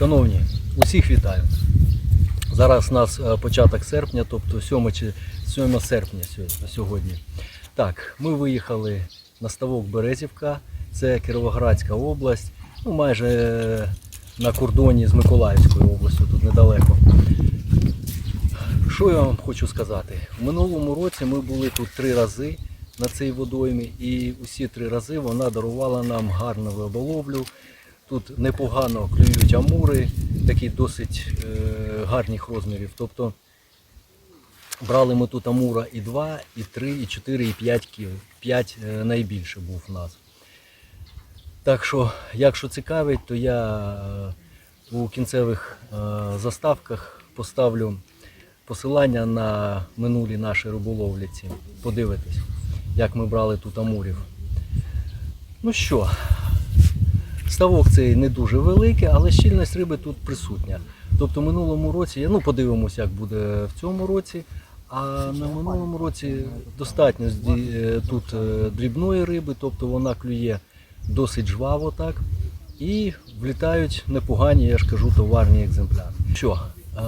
Шановні, усіх вітаю. Зараз у нас е, початок серпня, тобто 7, чи 7 серпня сьогодні. Так, ми виїхали на ставок Березівка, це Кіровоградська область, ну майже е, на кордоні з Миколаївською областю, тут недалеко. Що я вам хочу сказати? В минулому році ми були тут три рази на цій водоймі, і усі три рази вона дарувала нам гарну риболовлю. Тут непогано клюють амури, такі досить е, гарних розмірів. Тобто брали ми тут амура і 2, і 3, і 4, і 5 кіл. 5 е, найбільше був у нас. Так що, якщо цікавить, то я е, у кінцевих е, заставках поставлю посилання на минулі наші риболовліці. Подивитись, як ми брали тут амурів. Ну що, ставок цей не дуже великий, але щільність риби тут присутня. Тобто минулому році, ну подивимося, як буде в цьому році. А на минулому році достатньо е, тут е, дрібної риби, тобто вона клює досить жваво так. І влітають непогані, я ж кажу, товарні екземпляри. Що, е,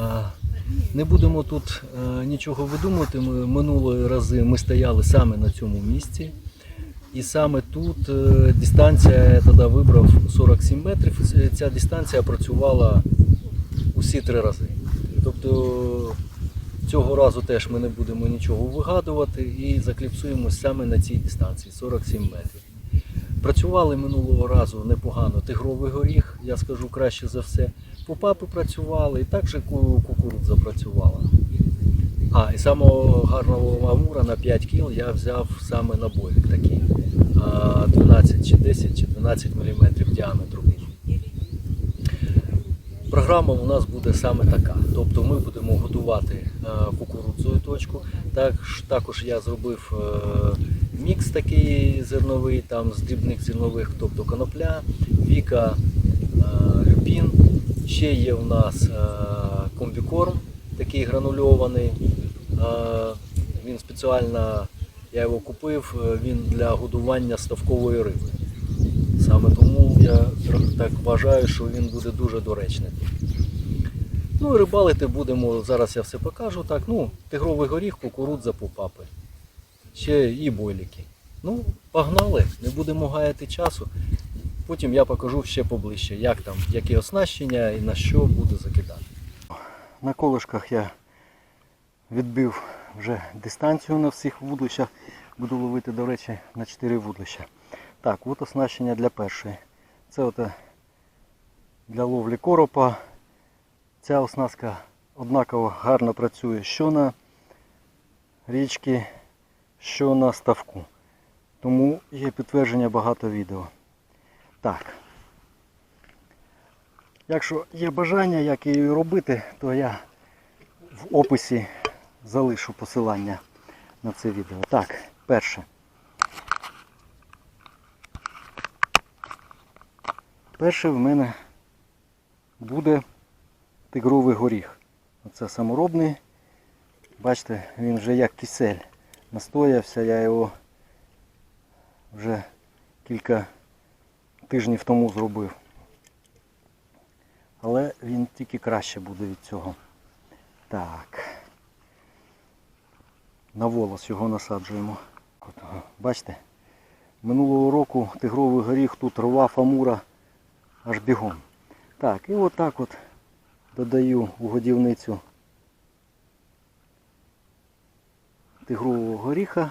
не будемо тут нічого видумувати. Ми минулої рази ми стояли саме на цьому місці. І саме тут е, дистанція я тоді вибрав 47 метрів. Ця дистанція працювала усі три рази. Тобто цього разу теж ми не будемо нічого вигадувати і закліпсуємось саме на цій дистанції 47 метрів. Працювали минулого разу непогано тигровий горіх, я скажу краще за все. Попапи працювали, і також ку- кукурудза працювала. А, і самого гарного амура на 5 кіл я взяв саме набойник такий. 12 чи 10 чи 12 мм діаметру. Програма у нас буде саме така. Тобто ми будемо годувати е, кукурудзою точку. Так, також я зробив е, мікс такий зерновий, там з дрібних зернових, тобто конопля, віка, е, люпін. Ще є у нас комбікорм, такий гранульований. Е, Він спеціально, я його купив, е, він для годування ставкової риби. Саме тому я так вважаю, що він буде дуже доречний. Ну і рибалити будемо, зараз я все покажу. Так, ну, тигровий горіх, кукурудза, попапи. Ще і бойліки. Ну, погнали, не будемо гаяти часу. Потім я покажу ще поближче, як там, які оснащення і на що буду закидати. На колишках я відбив вже дистанцію на всіх вудлищах. Буду ловити, до речі, на 4 вудлища. Так, от оснащення для першої. Це от е, для ловлі коропа. Ця оснастка однаково гарно працює що на річці, що на ставку. Тому є підтвердження багато відео. Так. Якщо є бажання, як її робити, то я в описі залишу посилання на це відео. Так, перше. Перше в мене буде тигровий горіх. Оце саморобний. Бачите, він вже як кисель настоявся, я його вже кілька тижнів тому зробив. Але він тільки краще буде від цього. Так. На волос його насаджуємо. От, Бачите? Минулого року тигровий горіх тут рвав амура аж бігом. Так, і отак от додаю у годівницю тигрового горіха.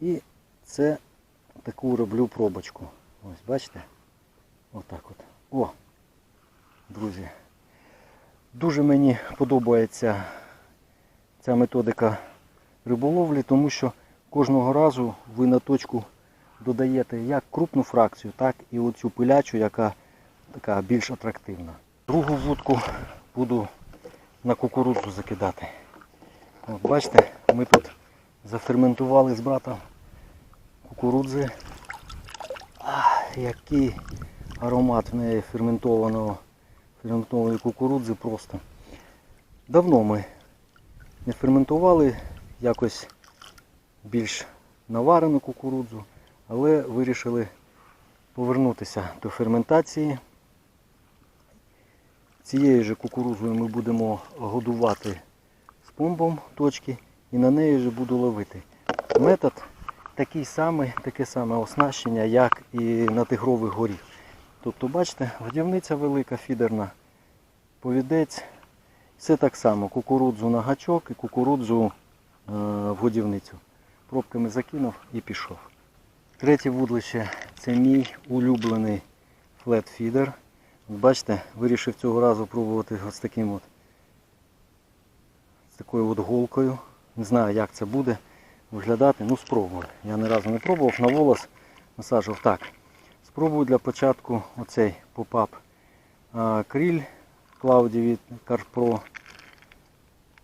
І це таку роблю пробочку. Ось бачите? Отак от. О! Друзі. Дуже мені подобається ця методика риболовлі, тому що кожного разу ви на точку додаєте як крупну фракцію, так і оцю пилячу, яка така більш атрактивна. Другу вудку буду на кукурудзу закидати. От бачите, ми тут заферментували з братом кукурудзи. Ах, який аромат в неї ферментованого, ферментованої кукурудзи просто. Давно ми не ферментували якось більш наварену кукурудзу, але вирішили повернутися до ферментації. Цією же кукурузою ми будемо годувати з помбом точки і на неї же буду ловити. Метод такий самий, таке саме оснащення, як і на тигрових горіх. Тобто, бачите, годівниця велика, фідерна, повідець. Все так само, кукурудзу на гачок і кукурудзу е, в годівницю. Пробками закинув і пішов. Третє вудлище це мій улюблений флет-фідер. Бачите, вирішив цього разу пробувати з таким от з такою от голкою. Не знаю, як це буде виглядати. Ну, спробую. Я ні разу не пробував, на волос насаджував. Так. Спробую для початку оцей попап а, кріль Клауді від CarPro.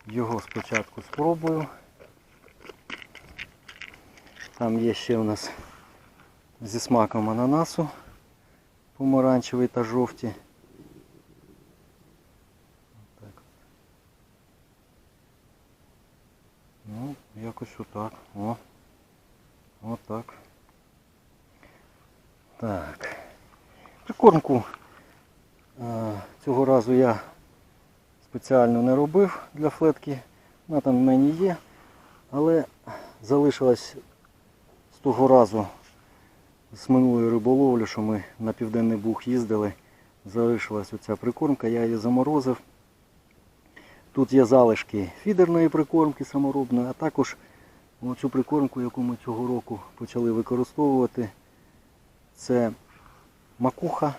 Його спочатку спробую. Там є ще у нас зі смаком ананасу помаранчевий та жовті. Ну, якось отак. О. Отак. Так. Прикормку е, цього разу я спеціально не робив для флетки. Вона там в мені є. Але залишилась з того разу з минулої риболовлі, що ми на Південний Буг їздили, залишилась оця прикормка, я її заморозив. Тут є залишки фідерної прикормки саморобної, а також оцю прикормку, яку ми цього року почали використовувати. Це макуха.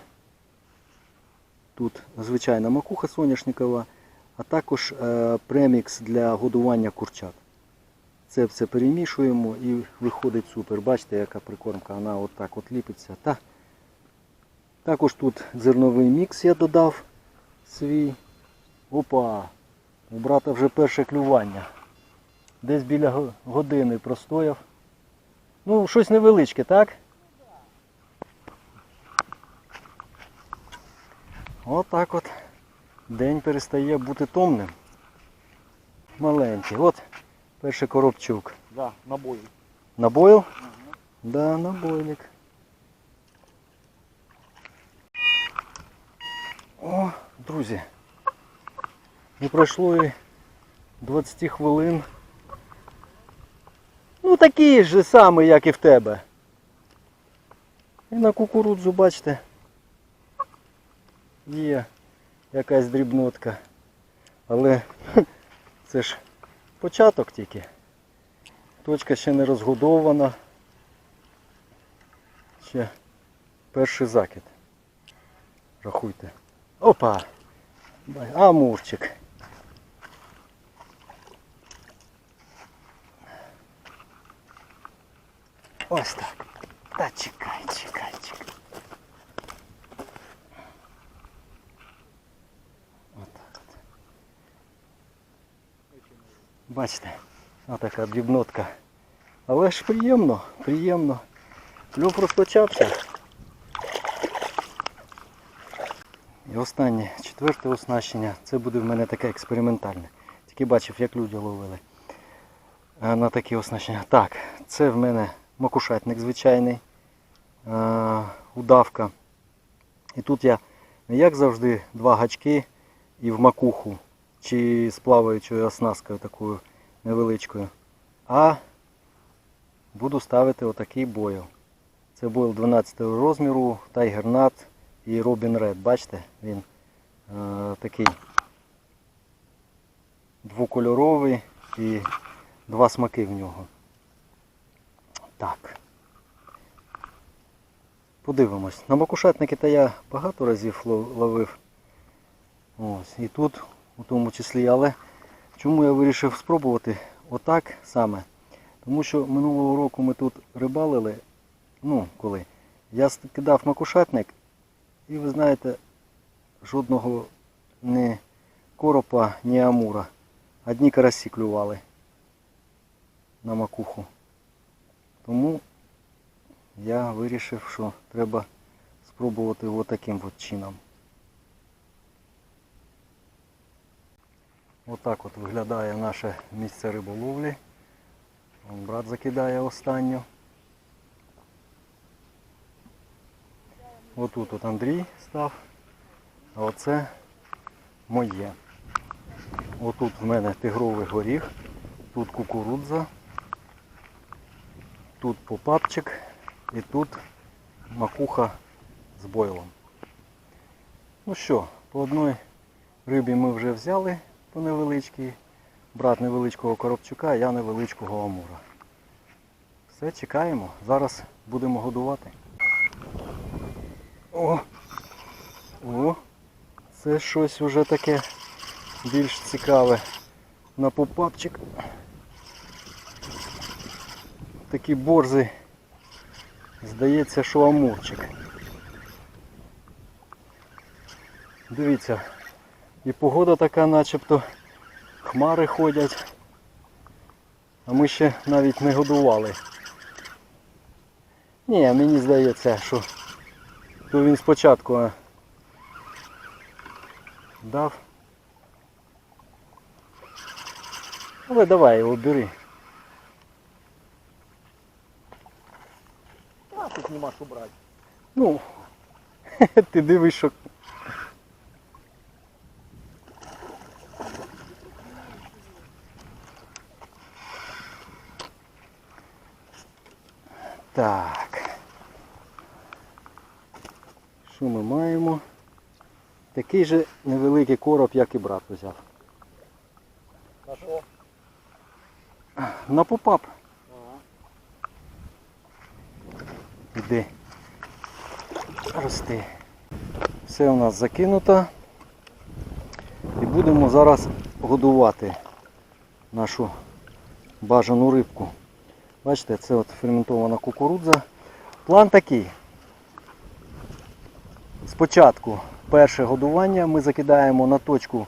Тут звичайна макуха соняшникова, а також е, премікс для годування курчат. Це все перемішуємо і виходить супер. Бачите, яка прикормка, вона отак от ліпиться. Та. Також тут зерновий мікс я додав свій. Опа! У брата вже перше клювання. Десь біля години простояв. Ну, щось невеличке, так? Отак от день перестає бути томним. Маленький. От перший коробчук. Да, на бою. Набоїл? Да, набойник. О, друзі. Не пройшло і 20 хвилин. Ну такий же самий, як і в тебе. І на кукурудзу, бачите, є якась дрібнотка. Але це ж початок тільки. Точка ще не розгодована. Ще перший закид. Рахуйте. Опа! Амурчик. Ось так. Та чекай, чекай, чекай. Отак от. Бачите, отака дрібнотка. Але ж приємно, приємно. Кльов розпочався. І останнє, четверте оснащення, це буде в мене таке експериментальне. Тільки бачив, як люди ловили е, на такі оснащення. Так, це в мене макушатник звичайний, е, удавка. І тут я, як завжди, два гачки і в макуху, чи з плаваючою оснасткою такою невеличкою. А буду ставити отакий бойл. Це бойл 12 розміру, Tiger Nut і Robin Red. Бачите, він е, такий двокольоровий і два смаки в нього. Так. Подивимось. На макушатники то я багато разів ловив. Ось, і тут, у тому числі, але чому я вирішив спробувати отак саме? Тому що минулого року ми тут рибалили, ну коли, я кидав макушатник і ви знаєте, жодного ні коропа, ні амура. Одні карасі клювали на макуху. Тому я вирішив, що треба спробувати отаким от чином. Отак от виглядає наше місце риболовлі. Вон Брат закидає останню. Отут от Андрій став, а оце моє. Отут в мене тигровий горіх, тут кукурудза, тут попапчик і тут макуха з бойлом. Ну що, по одній рибі ми вже взяли по невеличкій. Брат невеличкого коробчука, я невеличкого амура. Все, чекаємо. Зараз будемо годувати. О! О! Це щось вже таке більш цікаве. На попапчик. Такі борзи. Здається, що амурчик. Дивіться, і погода така начебто хмари ходять. А ми ще навіть не годували. Ні, мені здається, що то він спочатку дав. Але давай його бери. А тут нема що брати. Ну, ти дивиш, що. Так. Що ми маємо? Такий же невеликий короб, як і брат взяв. А що? На попап. Ага. Іди. Рости. Все у нас закинуто. І будемо зараз годувати нашу бажану рибку. Бачите, це от ферментована кукурудза. План такий. Спочатку перше годування ми закидаємо на точку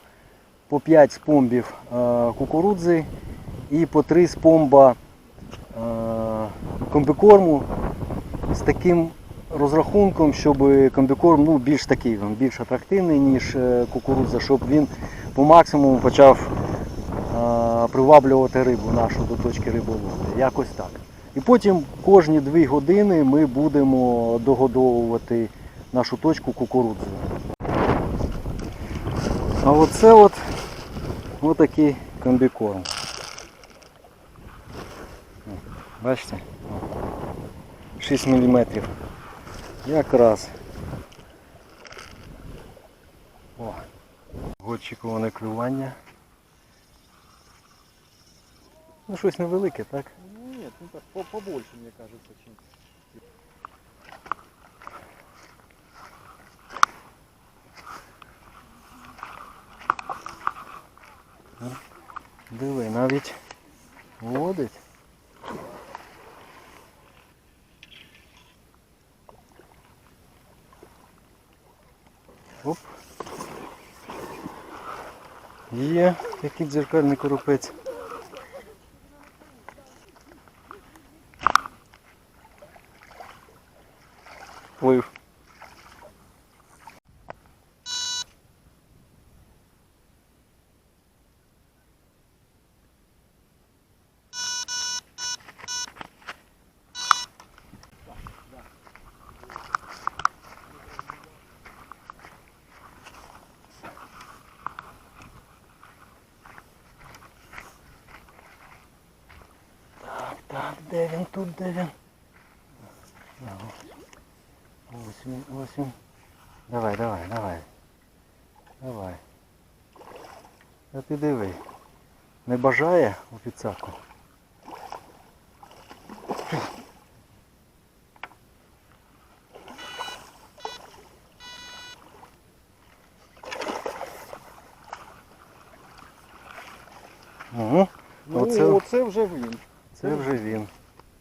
по 5 спомбів е, кукурудзи і по 3 спомба е, комбікорму з таким розрахунком, щоб комбікорм ну, більш такий, він більш атрактивний, ніж е, кукурудза, щоб він по максимуму почав приваблювати рибу нашу до точки риболовлі. Якось так. І потім кожні 2 години ми будемо догодовувати нашу точку кукурудзою. А оце от отакий комбікорм. Бачите? 6 мм. Якраз. О, очікуване клювання. Ну щось невелике, так? Нет, ну так побольше, мне кажется, чем. Диви, навіть водить. Оп. Є, який дзеркальний коропець. Плив. Так, так, де він тут, де він? Ось він. Давай, давай, давай. Давай. А ти диви. Не бажає у підсаку? Угу. Ну, Оце- оце, вже він. Це вже він.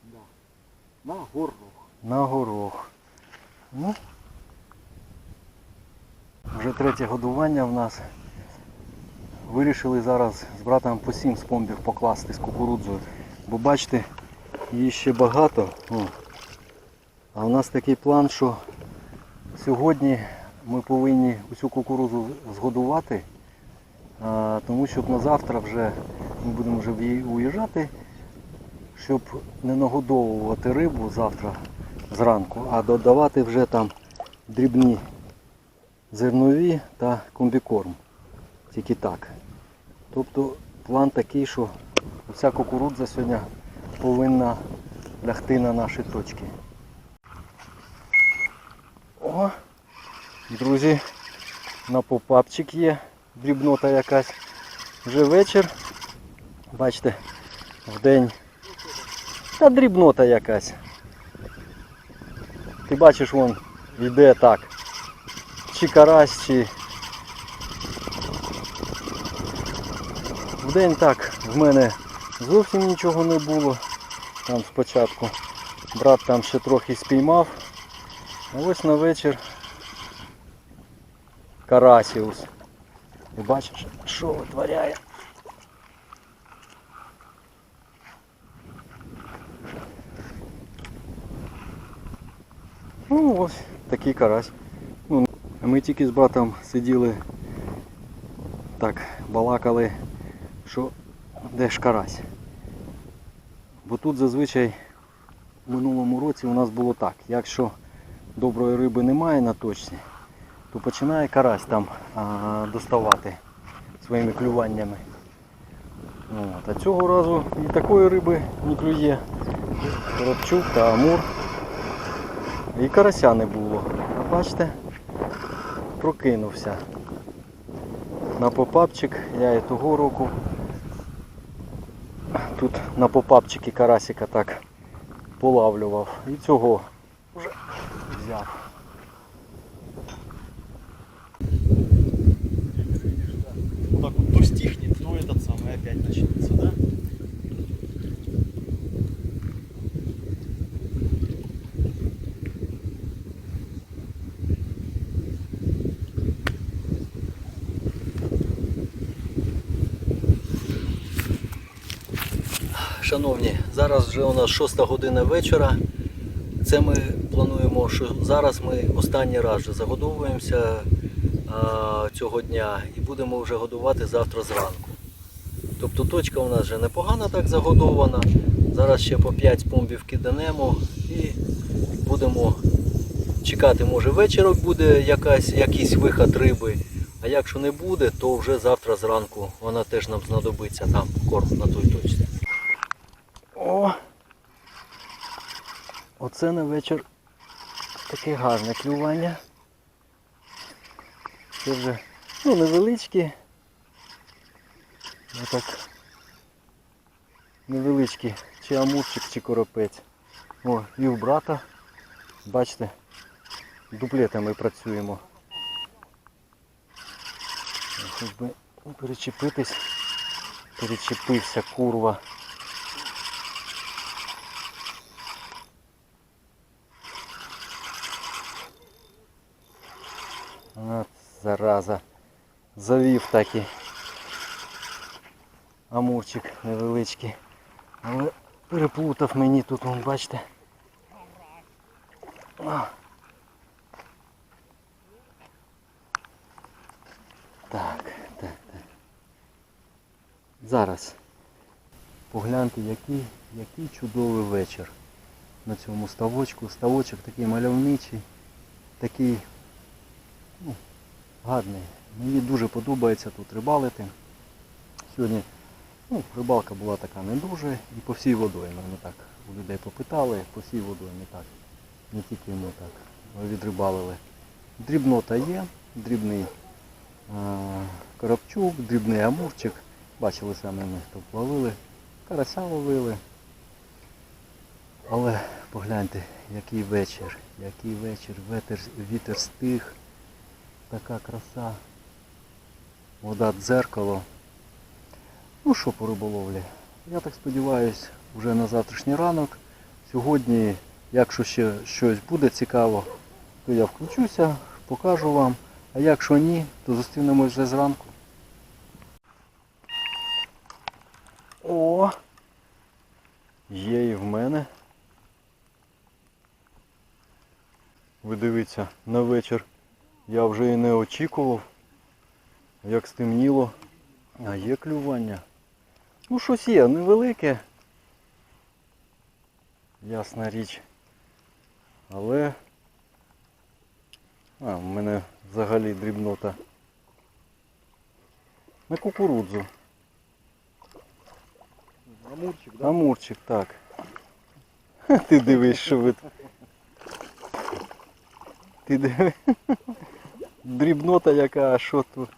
Да. На горох. На горох. Ну, вже третє годування в нас. Вирішили зараз з братом по 7 спомбів покласти з кукурудзою. Бо бачите, її ще багато. О. А у нас такий план, що сьогодні ми повинні усю кукурудзу згодувати, тому щоб на завтра вже ми будемо вже уїжджати, щоб не нагодовувати рибу завтра зранку, а додавати вже там дрібні зернові та комбікорм. Тільки так. Тобто план такий, що вся кукурудза сьогодні повинна лягти на наші точки. О, друзі, на попапчик є дрібнота якась. Вже вечір. Бачите, в день. Та дрібнота якась. Ти бачиш, вон йде так. Чи карась, чи. В день так в мене зовсім нічого не було. Там спочатку брат там ще трохи спіймав. А ось на вечір карасіус. І бачиш, що витворяє. Ну ось такий карась. Ну, ми тільки з братом сиділи, так, балакали, що де ж карась. Бо тут зазвичай в минулому році у нас було так. Якщо доброї риби немає на точці, то починає карась там а, доставати своїми клюваннями. От. А цього разу і такої риби не клює. Коробчук та амур. І карася не було. А бачите, прокинувся. На попапчик я і того року. Тут на попапчики карасика так полавлював. І цього вже взяв. Вот так вот то стихнет, то этот самый опять начнется, да? Шановні, зараз вже у нас 6 година вечора. Це ми плануємо, що зараз ми останній раз вже загодовуємося а, цього дня і будемо вже годувати завтра зранку. Тобто точка у нас вже непогано так загодована. Зараз ще по 5 помбів киданемо і будемо чекати, може вечорок буде якась, якийсь виход риби. А якщо не буде, то вже завтра зранку вона теж нам знадобиться там корм на той точці. О! Оце на вечір таке гарне клювання. Це вже ну, невеличкі. Отак. Невеличкі. Чи амурчик, чи коропець. О, і у брата. Бачите, дуплетами працюємо. Хоч би перечепитись. Перечепився курва. От зараза. Завів таки амурчик невеличкий. Але переплутав мені тут, вон, бачите. Так, так, так. Зараз. Погляньте, який, який чудовий вечір на цьому ставочку. Ставочок такий мальовничий, такий ну, гарний. Мені дуже подобається тут рибалити. Сьогодні ну, рибалка була така не дуже і по всій водоймі. Ми так у людей попитали, по всій водоймі так. Не тільки ми так відрибалили. Дрібнота є, дрібний а, коробчук, дрібний амурчик. Бачили самі ми хто ловили. Карася ловили. Але погляньте, який вечір, який вечір, вітер, вітер стих, така краса, вода дзеркало. Ну що по риболовлі? Я так сподіваюся, вже на завтрашній ранок. Сьогодні, якщо ще щось буде цікаво, то я включуся, покажу вам. А якщо ні, то зустрінемось вже зранку. О! Є і в мене. Ви дивіться, на вечір я вже і не очікував, як стемніло. А є клювання. Ну щось є, невелике. Ясна річ. Але А, в мене взагалі дрібнота. На кукурудзу. Амурчик, Амурчик, так. Ха, Ти дивись, що ви. Ти диви. Дрібнота яка, а що тут?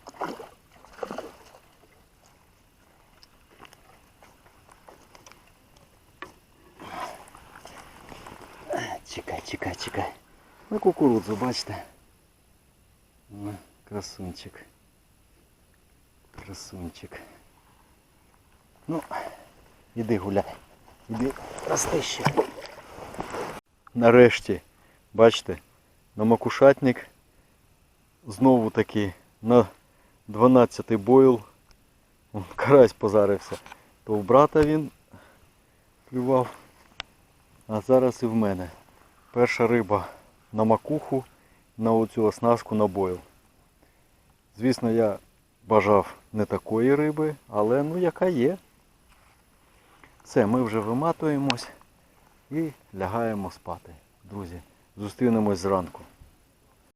Чекай, чекай, чекай. На кукурудзу, бачите? Ну, красунчик. Красунчик. Ну, іди гуляй. Іди рости ще. Нарешті, бачите, на макушатник знову таки на 12 бойл. Карась позарився. То в брата він клював, а зараз і в мене. Перша риба на макуху, на оцю оснастку на бойл. Звісно, я бажав не такої риби, але ну яка є. Все, ми вже виматуємось і лягаємо спати. Друзі, зустрінемось зранку.